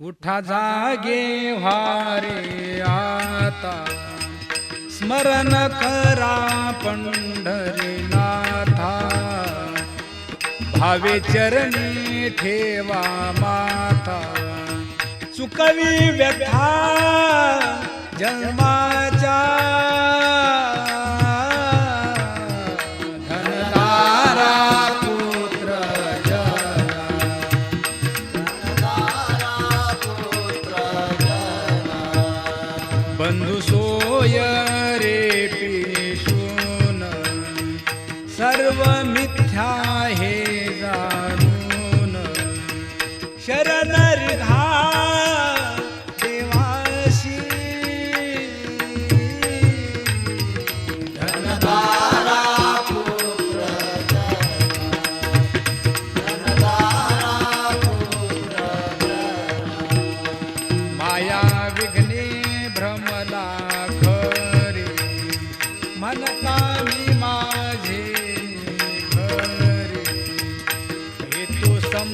उठा जागे व्हारे आता. स्मरण करा पंढरीनाथा भावे चरणी ठेवा माता. चुकवी व्यथा जन्मा बंधू सोय रे पिशून सर्व मिथ्या हे जाणून. शरण रिघा देवाशी. धनदारा माया विघ्ने म्हणता मी माझे घरी हे तो सम